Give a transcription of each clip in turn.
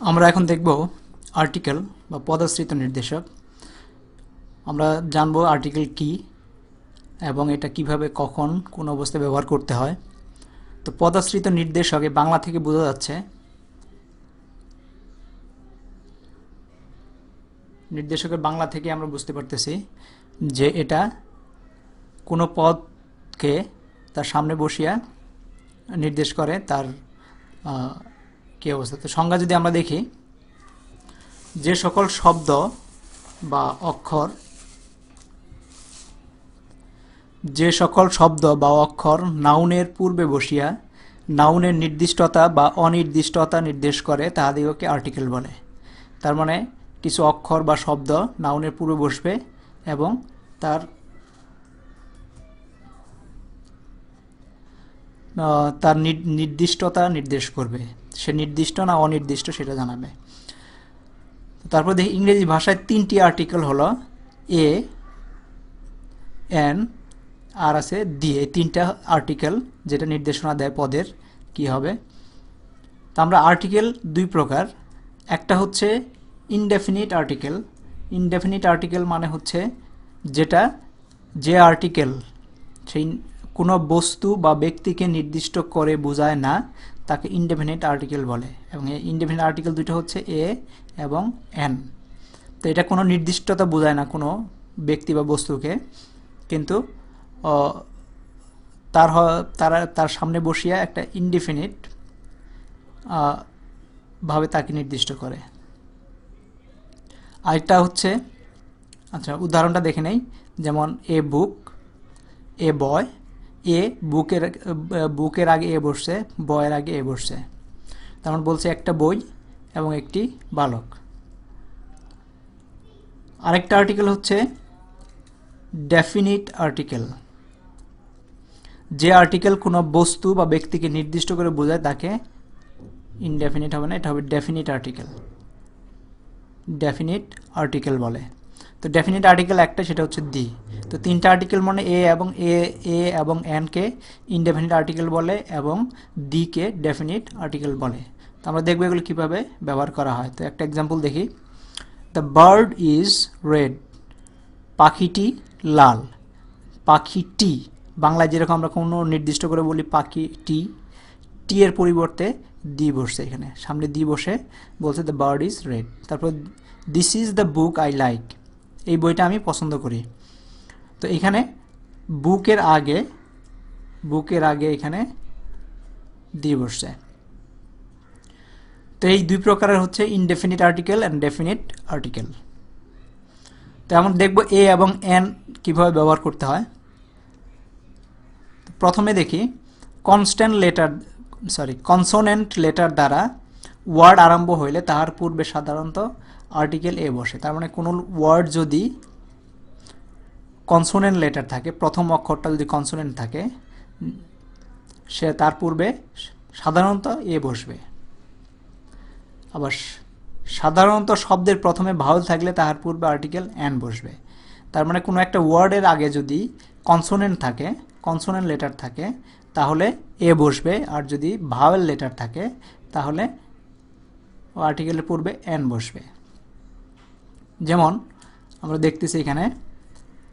আমরা এখন দেখব আর্টিকেল বা পদাশ্রিত নির্দেশক। আমরা জানব আর্টিকেল কি এবং এটা কীভাবে, কখন, কোন অবস্থায় ব্যবহার করতে হয়। তো পদাশ্রিত নির্দেশকে বাংলা থেকে বোঝা যাচ্ছে, নির্দেশকের বাংলা থেকে আমরা বুঝতে পারতেছি যে এটা কোনো পদকে তার সামনে বসিয়া নির্দেশ করে তার কি অবস্থা? তো সংজ্ঞা যদি আমরা দেখি, যে সকল শব্দ বা অক্ষর, যে সকল শব্দ বা অক্ষর নাউনের পূর্বে বসিয়া নাউনের নির্দিষ্টতা বা অনির্দিষ্টতা নির্দেশ করে তাহাদিগকে আর্টিকেল বলে। তার মানে কিছু অক্ষর বা শব্দ নাউনের পূর্বে বসবে এবং তার তার নির্দিষ্টতা নির্দেশ করবে। সে নির্দিষ্ট না অনির্দিষ্ট সেটা জানাবে। তারপর দেখি ইংরেজি ভাষায় তিনটি আর্টিকেল হলো এ এন আর আছে দি এই তিনটা আর্টিকেল যেটা নির্দেশনা দেয় পদের কি হবে। তা আমরা আর্টিকেল দুই প্রকার। একটা হচ্ছে ইনডেফিনিট আর্টিকেল ইনডেফিনিট আর্টিকেল মানে হচ্ছে যেটা যে আর্টিকেল সেই কোনো বস্তু বা ব্যক্তিকে নির্দিষ্ট করে বোঝায় না তাকে ইনডেফিনিট আর্টিকেল বলে এবং এই ইনডেফিনিট আর্টিকেল দুটো হচ্ছে এ এবং এন তো এটা কোনো নির্দিষ্টতা বোঝায় না কোনো ব্যক্তি বা বস্তুকে, কিন্তু তার তারা, তার সামনে বসিয়া একটা ইনডিফিনিট ভাবে তাকে নির্দিষ্ট করে। আরেকটা হচ্ছে আচ্ছা উদাহরণটা দেখে নেই, যেমন এ বুক এ বয় এ বুকের বুকের আগে এ বসছে, বয়ের আগে এ বসছে। তেমন বলছে একটা বই এবং একটি বালক। আরেকটা আর্টিকেল হচ্ছে ডেফিনিট আর্টিকেল যে আর্টিকেল কোনো বস্তু বা ব্যক্তিকে নির্দিষ্ট করে বোঝায় তাকে ইনডেফিনিট হবে না, এটা হবে ডেফিনিট আর্টিকেল ডেফিনিট আর্টিকেল বলে। তো ডেফিনিট আর্টিকেল একটা, সেটা হচ্ছে দি তো তিনটা আর্টিকেল মানে এ এবং এ এ এবং এনকে ইনডেফিনিট আর্টিকেল বলে এবং দিকে ডেফিনিট আর্টিকেল বলে। তো আমরা দেখব এগুলো কীভাবে ব্যবহার করা হয়। তো একটা এক্সাম্পল দেখি। দ্য বার্ড ইজ রেড পাখিটি লাল। পাখিটি, বাংলায় যেরকম আমরা কোনো নির্দিষ্ট করে বলি পাখিটি টি এর পরিবর্তে দি বসছে এখানে। সামনে দি বসে বলছে দ্য বার্ড ইজ রেড তারপর this is the book I like এই বইটা আমি পছন্দ করি। তো এখানে বুকের আগে বুকের আগে এখানে দি বসছে। তো এই দুই প্রকারের হচ্ছে indefinite article and definite article তো আমরা দেখব এ এবং এন কীভাবে ব্যবহার করতে হয়। প্রথমে দেখি constant letter sorry consonant letter দ্বারা ওয়ার্ড আরম্ভ হইলে তাহার পূর্বে সাধারণত আর্টিকেল এ বসে। তার মানে কোনো ওয়ার্ড যদি কনসোনেন্ট লেটার থাকে, প্রথম অক্ষরটা যদি কনসোনেন্ট থাকে, সে তার পূর্বে সাধারণত এ বসবে। আবার সাধারণত শব্দের প্রথমে ভাউল থাকলে তাহার পূর্বে আর্টিকেল অ্যান বসবে। তার মানে কোনো একটা ওয়ার্ডের আগে যদি কনসোনেন্ট থাকে কনসোনেন্ট লেটার থাকে, তাহলে এ বসবে। আর যদি ভাওয়েল লেটার থাকে, তাহলে আর্টিকেলের পূর্বে অ্যান বসবে। যেমন আমরা দেখতেছি এখানে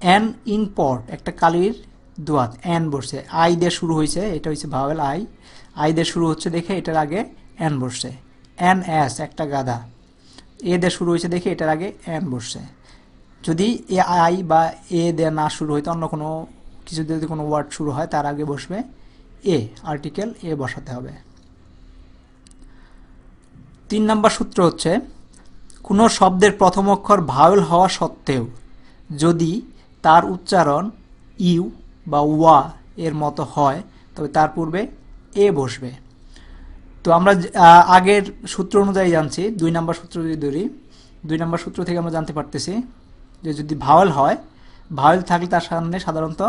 অ্যান ইন পট একটা কালির দোয়াত অ্যান বসছে। আই দিয়ে শুরু হয়েছে, এটা হচ্ছে ভাওয়েল আই আই দিয়ে শুরু হচ্ছে দেখে, এটার আগে অ্যান বসছে। অ্যান অ্যাস একটা গাদা। এ দিয়ে শুরু হয়েছে দেখে, এটার আগে অ্যান বসছে। যদি এ, আই বা এ দিয়ে না শুরু হইতো অন্য কোনো কিছু যদি কোনো ওয়ার্ড শুরু হয়, তার আগে বসবে এ আর্টিকেল এ বসাতে হবে। তিন নম্বর সূত্র হচ্ছে কোনো শব্দের প্রথম অক্ষর ভাওয়েল হওয়া সত্ত্বেও, যদি তার উচ্চারণ ইউ বা ওয়া এর মতো হয়, তবে তার পূর্বে এ বসবে। তো আমরা আগের সূত্র অনুযায়ী জানছি, দুই নম্বর সূত্র যদি ধরি, দুই নম্বর সূত্র থেকে আমরা জানতে পারতেছি যে যদি ভাওয়েল হয়, ভাওয়েল থাকলে তার সামনে সাধারণত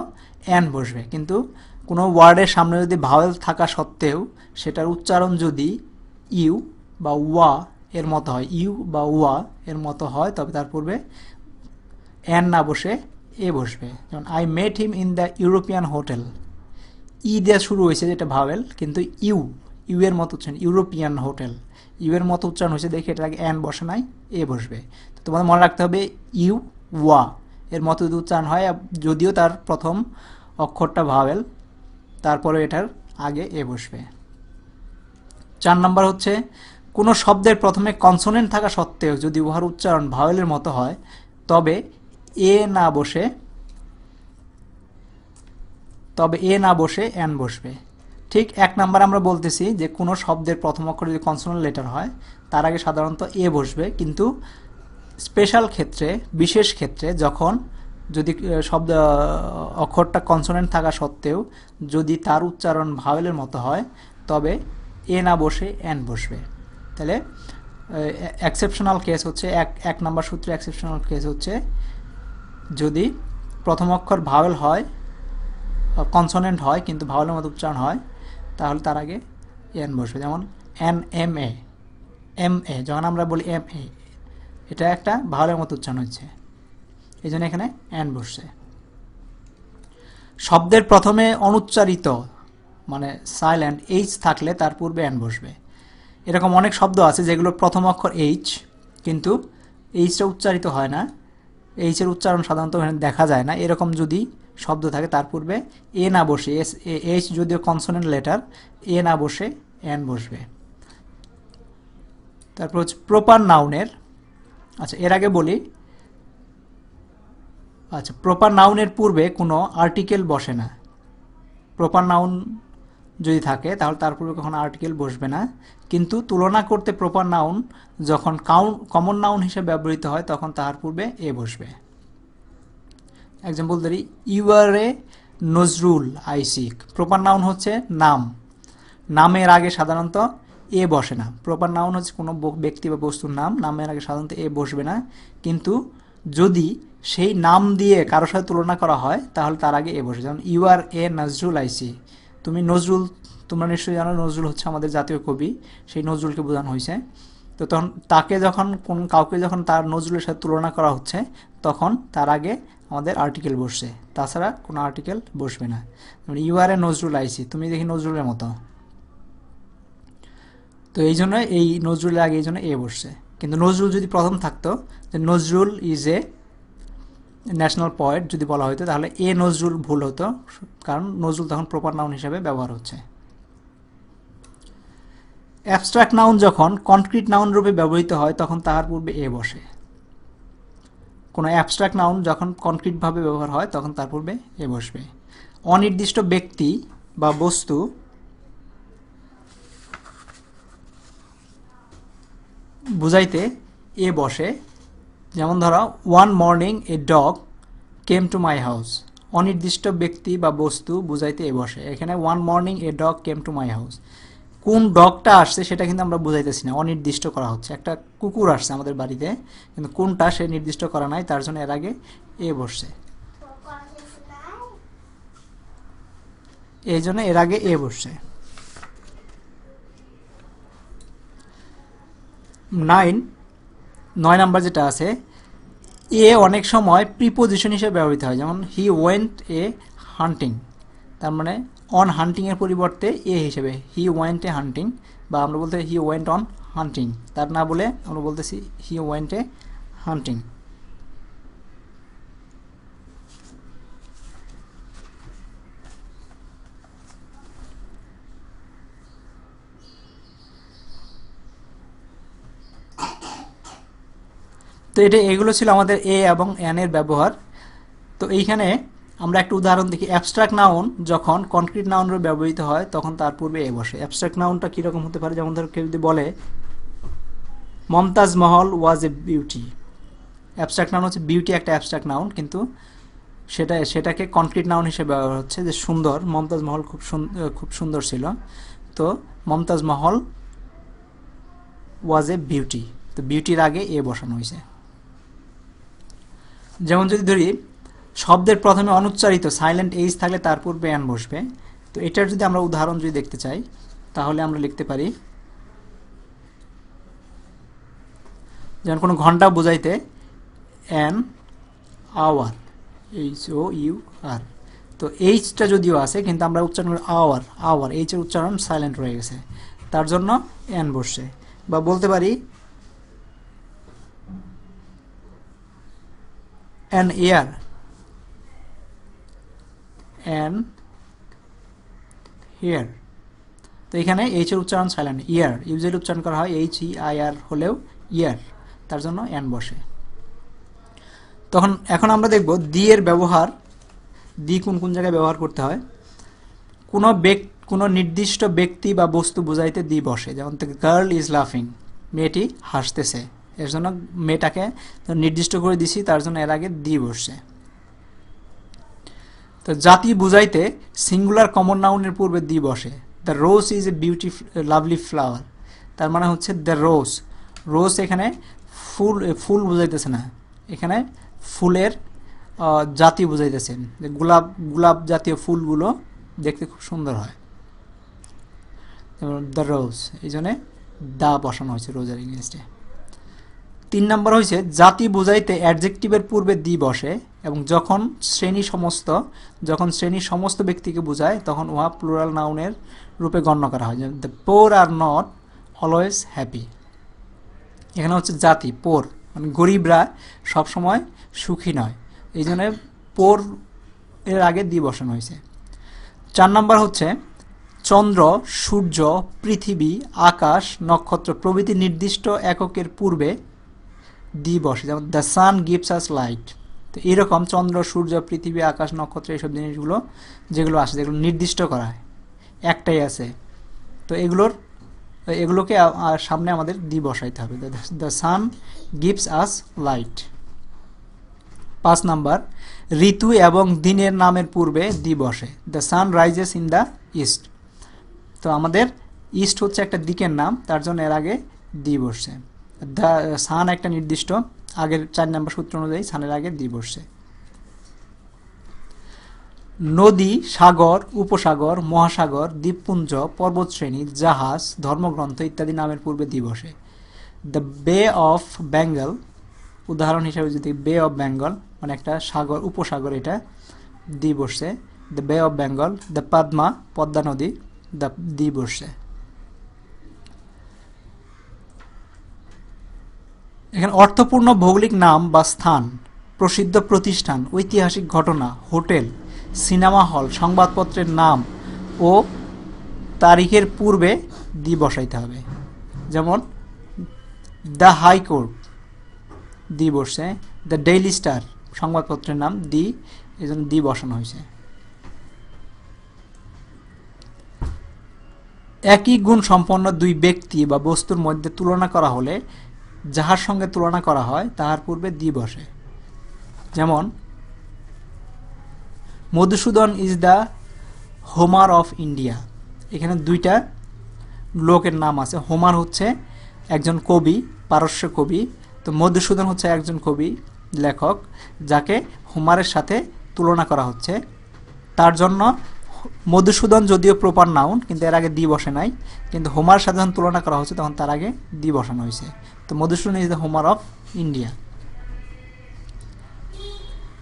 অ্যান বসবে। কিন্তু কোনো ওয়ার্ডের সামনে যদি ভাওয়েল থাকা সত্ত্বেও, সেটার উচ্চারণ যদি ইউ বা ওয়া এর মতো হয়। ইউ বা ওয়া এর মতো হয়, তবে তার পূর্বে অ্যান না বসে, এ বসবে। যেমন I met him in the European hotel E দিয়ে শুরু হয়েছে যেটা ভাওয়েল, কিন্তু ইউ ইউ এর মতো উচ্চারণ ইউরোপিয়ান হোটেল ইউ এর মতো উচ্চারণ হয়েছে দেখে এটা আগে অ্যান বসে নাই, এ বসবে। তো তোমাদের মনে রাখতে হবে, ইউ ওয়া এর মতো যদি উচ্চারণ হয় যদিও তার প্রথম অক্ষরটা ভাওয়েল তারপরে এটার আগে এ বসবে। চার নাম্বার হচ্ছে কোনো শব্দের প্রথমে কনসোনেন্ট থাকা সত্ত্বেও যদি উহার উচ্চারণ ভাওয়েলের মতো হয়, তবে এ না বসে, তবে এ না বসে এন বসবে। ঠিক এক নাম্বার আমরা বলতেছি যে কোনো শব্দের প্রথম অক্ষর যদি কনসোনেন্ট লেটার হয়, তার আগে সাধারণত এ বসবে। কিন্তু স্পেশাল ক্ষেত্রে, বিশেষ ক্ষেত্রে যখন যদি শব্দ অক্ষরটা কনসোনেন্ট থাকা সত্ত্বেও যদি তার উচ্চারণ ভাওয়েলের মতো হয়, তবে এ না বসে এন বসবে। তাহলে এক্সেপশনাল কেস হচ্ছে, এক এক নম্বর সূত্রে এক্সেপশনাল কেস হচ্ছে, যদি প্রথম অক্ষর ভাওয়েল হয় কনসোনেন্ট হয়, কিন্তু ভাওয়েলের মতো উচ্চারণ হয়, তাহলে তার আগে এন বসবে। যেমন an M A M A যখন আমরা বলি এম এ এটা একটা ভাওয়েলের মতো উচ্চারণ হচ্ছে। এই জন্য এখানে এন বসছে। শব্দের প্রথমে অনুচ্চারিত মানে সাইলেন্ট এইচ থাকলে তার পূর্বে এন বসবে। এরকম অনেক শব্দ আছে যেগুলোর প্রথম অক্ষর এইচ কিন্তু এইচটা উচ্চারিত হয় না। এইচের উচ্চারণ সাধারণত দেখা যায় না। এরকম যদি শব্দ থাকে, তার পূর্বে এ না বসে এস এইচ যদিও কনসোনেন্ট লেটার এ না বসে এন বসবে। তারপর হচ্ছে প্রপার নাউনের আচ্ছা এর আগে বলি আচ্ছা প্রপার নাউনের পূর্বে কোনো আর্টিকেল বসে না। প্রপার নাউন যদি থাকে, তাহলে তার পূর্বে কখনো আর্টিকেল বসবে না। কিন্তু তুলনা করতে প্রপার নাউন যখন কাউন কমন নাউন হিসেবে ব্যবহৃত হয়, তখন তাহার পূর্বে এ বসবে। এক্সাম্পল ধরি ইউ আর এ নজরুল আইসিক প্রপার নাউন হচ্ছে নাম। নামের আগে সাধারণত এ বসে না। প্রপার নাউন হচ্ছে কোনো ব্যক্তি বা বস্তুর নাম। নামের আগে সাধারণত এ বসবে না। কিন্তু যদি সেই নাম দিয়ে কারোর সাথে তুলনা করা হয়, তাহলে তার আগে এ বসে যেমন ইউ আর এ নজরুল আইসি তুমি নজরুল, তোমরা নিশ্চয়ই জানো, নজরুল হচ্ছে আমাদের জাতীয় কবি। সেই নজরুলকে বোঝানো হয়েছে। তো তখন তাকে যখন কোন, কাউকে যখন তার নজরুলের সাথে তুলনা করা হচ্ছে, তখন তার আগে আমাদের আর্টিকেল বসছে। তাছাড়া কোনো আর্টিকেল বসবে না। ইউ আর এ নজরুল আইসি তুমি দেখি নজরুলের মতো। তো এই জন্য এই নজরুলের আগে এই জন্য এ বসছে। কিন্তু নজরুল যদি প্রথম থাকতো, যে Nazrul is a national poet যদি বলা হতো তাহলে এ নজরুল ভুল হতো, কারণ নজরুল তখন প্রপার নাউন হিসাবে ব্যবহার হচ্ছে। অ্যাবস্ট্রাক্ট নাউন যখন কনক্রিট নাউন রূপে ব্যবহৃত হয়, তখন তাহার পূর্বে এ বসে। কোনো অ্যাবস্ট্রাক্ট নাউন যখন কনক্রিটভাবে ব্যবহার হয়, তখন তার পূর্বে এ বসবে। অনির্দিষ্ট ব্যক্তি বা বস্তু বুঝাইতে এ বসে যেমন ধরো one morning a dog came to my house অনির্দিষ্ট ব্যক্তি বা বস্তু বুঝাইতে এ বসে। এখানে one morning a dog came to my house কোন ডগটা আসছে সেটা কিন্তু আমরা বুঝাইতেছি না। অনির্দিষ্ট করা হচ্ছে। একটা কুকুর আসছে আমাদের বাড়িতে, কিন্তু কোনটা সে নির্দিষ্ট করা নাই, তার জন্য এর আগে এ বসছে। এই জন্য এর আগে এ বসছে। নাইন নয় নাম্বার যেটা আছে এ অনেক সময় প্রিপোজিশন হিসেবে ব্যবহৃত হয়। যেমন হি ওয়েন্ট এ হান্টিং তার মানে অন হান্টিংয়ের পরিবর্তে এ হিসেবে হি ওয়েন্ট এ হান্টিং বা আমরা বলতে হি ওয়েন্ট অন হান্টিং তার না বলে আমরা বলতেছি হি ওয়েন্ট এ হান্টিং তো এটা, এগুলো ছিল আমাদের এ এবং এন এর ব্যবহার। তো এইখানে আমরা একটা উদাহরণ দেখি। অ্যাবস্ট্রাক্ট নাউন যখন কনক্রিট নাউনের ব্যবহৃত হয়, তখন তার পূর্বে এ বসে। অ্যাবস্ট্রাক্ট নাউনটা কীরকম হতে পারে? যেমন ধর, কেউ যদি বলে, Mumtaz Mahal was a beauty abstract noun হচ্ছে বিউটি একটা অ্যাবস্ট্রাক্ট নাউন কিন্তু সেটা, সেটাকে কনক্রিট নাউন হিসেবে ব্যবহার হচ্ছে যে সুন্দর। মমতাজ মহল খুব সুন্দর খুব সুন্দর ছিল। তো Mumtaz Mahal was a beauty তো বিউটির আগে এ বসানো হয়েছে। যেমন যদি ধরি, শব্দের প্রথমে অনুচ্চারিত সাইলেন্ট এইজ থাকলে তার পূর্বে অ্যান বসবে। তো এটার যদি আমরা উদাহরণ যদি দেখতে চাই, তাহলে আমরা লিখতে পারি, যেমন কোনো ঘণ্টা বোঝাইতে an hour H O U R তো এইচটা যদিও আছে, কিন্তু আমরা উচ্চারণ করি আওয়ার আওয়ার এইচের উচ্চারণ সাইলেন্ট রয়ে গেছে। তার জন্য এন বসছে। বা বলতে পারি অ্যান ইয়ার অ্যান হিয়ার তো এখানে এইচ এর উচ্চারণ সাইলেন্ট ইয়ার ইউজের উচ্চারণ করা হয় এইচ ই আই আর হলেও ইয়ার তার জন্য এন বসে। তখন এখন আমরা দেখব দি এর ব্যবহার দি কোন কোন জায়গায় ব্যবহার করতে হয়। কোনো ব্যক্তি কোনো নির্দিষ্ট ব্যক্তি বা বস্তু বোঝাইতে দি বসে। যেমন গার্ল ইজ লাফিং মেয়েটি হাসতেছে। এর জন্য মেয়েটাকে নির্দিষ্ট করে দিছি, তার জন্য এর আগে দি বসছে। তো জাতি বুঝাইতে সিঙ্গুলার কমন নাউনের পূর্বে দি বসে। The rose is a beauty lovely flower তার মানে হচ্ছে দ্য রোজ রোজ এখানে ফুল ফুল বুঝাইতেছে না। এখানে ফুলের জাতি বুঝাইতেছেন যে গোলাপ গোলাপ জাতীয় ফুলগুলো দেখতে খুব সুন্দর হয়। দ্য রোজ এই জন্যে দা বসানো হয়েছে রোজের ইংলিশে। তিন নম্বর হয়েছে জাতি বোঝাইতে অ্যাডজেক্টিভের পূর্বে দি বসে এবং যখন শ্রেণি সমস্ত, যখন শ্রেণি সমস্ত ব্যক্তিকে বোঝায়, তখন উহা প্লুরাল নাউনের রূপে গণ্য করা হয়। The poor are not always happy এখানে হচ্ছে জাতি পোর মানে গরিবরা সবসময় সুখী নয়। এই জন্য পোর এর আগে দি বসানো হয়েছে চার নম্বর হচ্ছে, চন্দ্র, সূর্য, পৃথিবী, আকাশ, নক্ষত্র প্রভৃতি নির্দিষ্ট এককের পূর্বে দি বসে যেমন the sun gives us light তো এরকম চন্দ্র, সূর্য, পৃথিবী, আকাশ, নক্ষত্র, এইসব জিনিসগুলো, যেগুলো আসে, যেগুলো নির্দিষ্ট করা হয়, একটাই আছে। তো এগুলোর, এগুলোকে সামনে আমাদের দি বসাইতে হবে। The sun gives us light. পাঁচ নাম্বার, ঋতু এবং দিনের নামের পূর্বে দি বসে the sun rises in the east তো আমাদের ইস্ট হচ্ছে একটা দিকের নাম, তার জন্য এর আগে দি বসছে দ্য, সান একটা নির্দিষ্ট আগের চার নম্বর সূত্র অনুযায়ী সানের আগে দি বসছে। নদী, সাগর, উপসাগর, মহাসাগর, দ্বীপপুঞ্জ, পর্বতশ্রেণী, জাহাজ, ধর্মগ্রন্থ ইত্যাদি নামের পূর্বে দি বসে। দ্য বে অফ বেঙ্গল, উদাহরণ হিসেবে যদি বে অফ বেঙ্গল মানে একটা সাগর, উপসাগর, এটা দি বসছে। The bay of Bengal, the Padma Padma নদী, দ্য দি বসছে। এখানে অর্থপূর্ণ ভৌগোলিক নাম বা স্থান, প্রসিদ্ধ প্রতিষ্ঠান, ঐতিহাসিক ঘটনা, হোটেল, সিনেমা হল, সংবাদপত্রের নাম ও তারিখের পূর্বে দি বসাইতে হবে। যেমন, দ্য হাইকোর্ট দি বসছে, দ্য ডেইলি স্টার, সংবাদপত্রের নাম দি, এই জন্য দি বসানো হয়েছে। একই গুণ সম্পন্ন দুই ব্যক্তি বা বস্তুর মধ্যে তুলনা করা হলে যাহার সঙ্গে তুলনা করা হয়, তাহার পূর্বে দি বসে। যেমন, Madhusudan is the Homer of India. এখানে দুইটা লোকের নাম আছে। হোমার হচ্ছে একজন কবি, পারস্য কবি। তো মধুসূদন হচ্ছে একজন কবি, লেখক, যাকে হোমারের সাথে তুলনা করা হচ্ছে। তার জন্য মধুসূদন যদিও প্রপার নাউন কিন্তু এর আগে দি বসে নাই। কিন্তু হোমার সাথে যখন তুলনা করা হচ্ছে, তখন তার আগে দি বসানো হয়েছে। তো Madhusudan is the Homer of India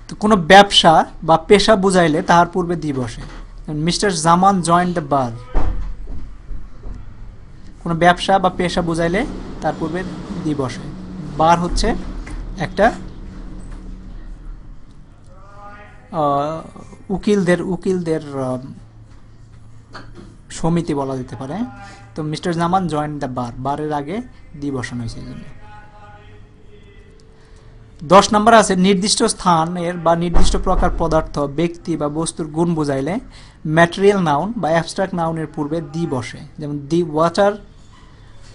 তো কোনো ব্যবসা বা পেশা বুঝাইলে তাহার পূর্বে দি বসে। Mister Zaman joined the bar কোনো ব্যবসা বা পেশা বুঝাইলে তার পূর্বে দি বসে। বার হচ্ছে একটা উকিলদের উকিলদের সমিতি বলা যেতে পারে। তো mister Zaman join the bar. বারের আগে দি বসানো হয়েছে এই জন্য। দশ নম্বর আছে, নির্দিষ্ট স্থানের বা নির্দিষ্ট প্রকার পদার্থ, ব্যক্তি বা বস্তুর গুণ বোঝাইলে ম্যাটেরিয়াল নাউন বা অ্যাবস্ট্রাক্ট নাউনের পূর্বে দি বসে। যেমন, the water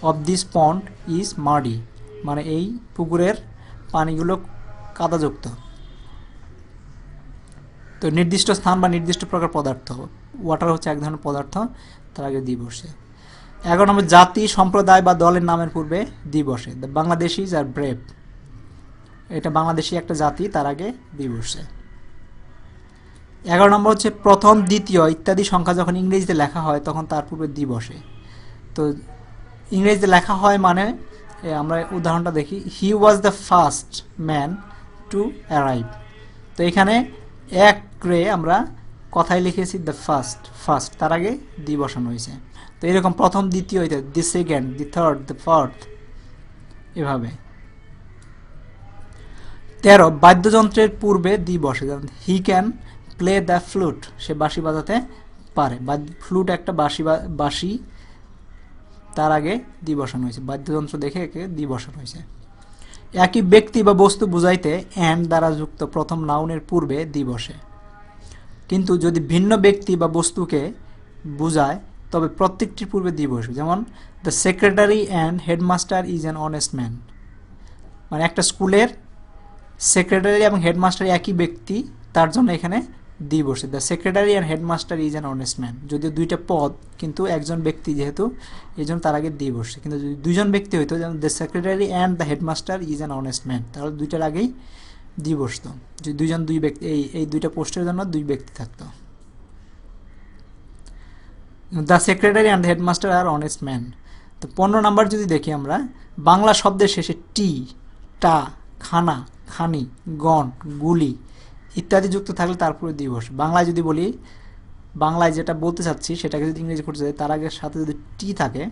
of this pond is muddy. মানে এই পুকুরের পানিগুলো কাদাযুক্ত। তো নির্দিষ্ট স্থান বা নির্দিষ্ট প্রকার পদার্থ ওয়াটার হচ্ছে এক ধরনের পদার্থ, তার আগে দি বসে এগারো নম্বর, জাতি, সম্প্রদায় বা দলের নামের পূর্বে দি বসে দ্য বাংলাদেশিজ আর ব্রেভ এটা বাংলাদেশি একটা জাতি, তার আগে দি বসে এগারো নম্বর হচ্ছে প্রথম, দ্বিতীয় ইত্যাদি সংখ্যা যখন ইংরেজিতে লেখা হয়, তখন তার পূর্বে দি বসে তো ইংরেজিতে লেখা হয় মানে আমরা উদাহরণটা দেখি he was the first man to arrive তো এখানে এক রে আমরা কথায় লিখেছি দ্য ফার্স্ট ফার্স্ট তার আগে দি বসানো হয়েছে। তো এরকম প্রথম, দ্বিতীয় হইতে the second the third the fourth এভাবে। তেরো, বাদ্যযন্ত্রের পূর্বে দি বসে, যেমন he can play the flute সে বাঁশি বাজাতে পারে। ফ্লুট একটা বাঁশি বাঁশি, তার আগে দি বসানো হয়েছে। বাদ্যযন্ত্র দেখে একে দি বসানো হয়েছে। একই ব্যক্তি বা বস্তু বুঝাইতে অ্যান্ড দ্বারা যুক্ত প্রথম নাউনের পূর্বে দি বসে। কিন্তু যদি ভিন্ন ব্যক্তি বা বস্তুকে বুঝায়, তবে প্রত্যেকটির পূর্বে দিয়ে বসবে। যেমন the secretary and headmaster is an honest man মানে একটা স্কুলের সেক্রেটারি এবং হেডমাস্টার একই ব্যক্তি, তার জন্য এখানে দিয়ে বসে। The secretary and headmaster is an honest man যদিও দুইটা পদ, কিন্তু একজন ব্যক্তি যেহেতু এই জন্য তার আগে দিয়ে বসছে কিন্তু যদি দুজন ব্যক্তি হইতো, যেমন the secretary and the headmaster is an honest man তাহলে দুইটার আগেই দি বসতো। যে দুইজন দুই ব্যক্তি, এই এই দুইটা পোস্টের জন্য দুই ব্যক্তি থাকতো। The secretary and headmaster are honest man তো পনেরো নাম্বার যদি দেখি আমরা, বাংলা শব্দের শেষে টি, টা, খানা, খানি, গণ, গুলি ইত্যাদি যুক্ত থাকলে তারপরে দিবস বাংলায় যদি বলি, বাংলায় যেটা বলতে চাচ্ছি, সেটাকে যদি ইংরেজি করতে চাই, তার আগে সাথে যদি টি থাকে,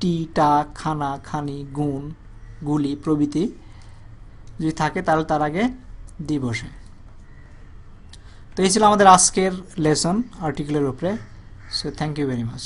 টি, টা, খানা, খানি, গুণ, গুলি প্রভৃতি যদি থাকে, তাহলে তার আগে দি বসে তো এই ছিল আমাদের আজকের লেসন আর্টিকেলের উপরে। So thank you very much